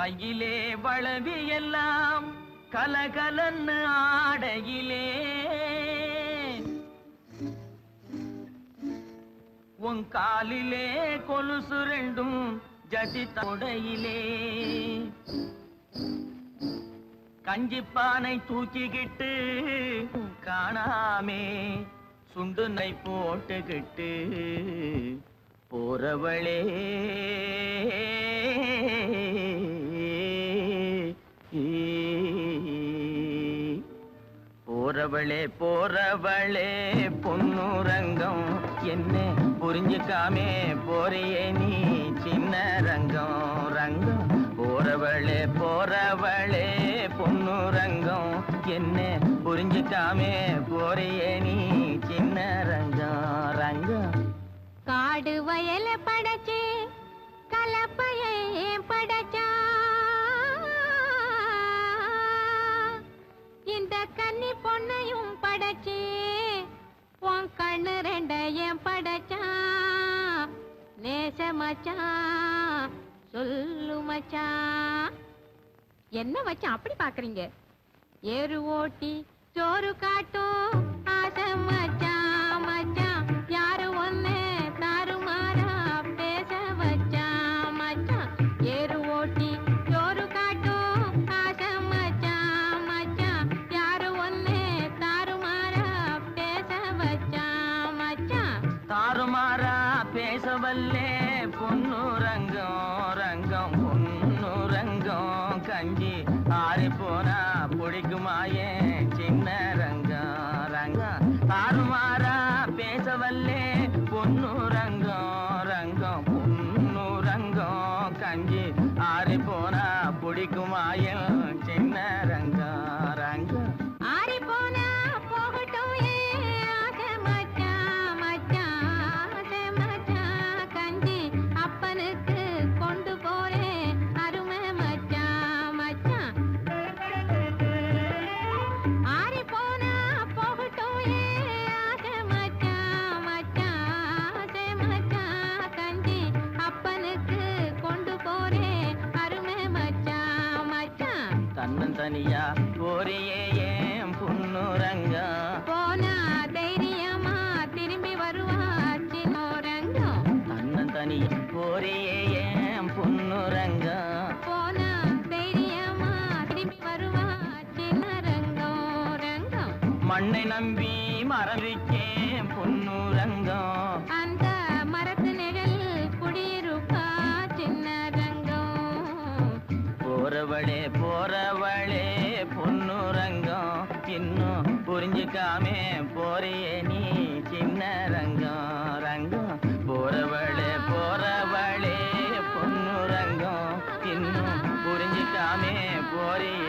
கையிலே வளவி எல்லாம் கலகலன்னு ஆடையிலே. உன் காலிலே கொலுசு ரெண்டும் ஜதி தொடையிலே. கஞ்சிப்பானை தூக்கிக்கிட்டு காணாமே சுண்டுனை போட்டுக்கிட்டு போறவளே. போறவளே போறவளே பொன்னுரங்கம். என்ன புரிஞ்சுக்காமே போறியே நீ சின்ன ரங்கம். ரங்கம் போறவளே போறவளே பொன்னுரங்கம். என்ன புரிஞ்சுக்காமே போறியே நீ சின்ன ரங்கம். ரங்கம். காடு வயல படைச்சு கலப்பையே படைச்சா. இந்த கன்னி படைச்சி. உன் கண்ணு ரெண்டையும் படைச்சா. நேச மச்சான் சொல்லு மச்சான் என்ன மச்சான் அப்படி பாக்குறீங்க? ஏறு ஓட்டி சோறு காட்டும். பேசவல்லே பொண்ணு ரங்கம் ரங்கம் பொண்ணு ரங்கம் கஞ்சி ஆறி போனா பிடிக்குமாயே சின்ன ரங்கம் ரங்கம். தாறுமாறா பேசவல்லே பொண்ணு ரங்கம் ரங்கம் பொண்ணு ரங்கம் கஞ்சி ஆறி போனா பிடிக்குமாயே சின்ன ரங்கம் தன்னன் தனியா போறியே ஏன் புன்னுரங்கம் போனா தைரியமா திரும்பி வருவா சின்னோரங்கம் தன்னன் தனியா போறியே ஏன் புன்னுரங்கம் போனா தைரியமா திரும்பி வருவா சின்ன ரங்கம் ரங்கம் மண்ணை நம்பி மறவிக்கேன் புன்னுரங்கம் அந்த மரத்து நிழல் குடியிருப்பா சின்ன ரங்கம் போறவளே போறவளே புரிஞ்சுக்காமே போறியே நீ சின்ன ரங்கம் ரங்கம். போறவளே போறவளே பொண்ணு ரங்கம். இன்னும் புரிஞ்சுக்காமே போறியே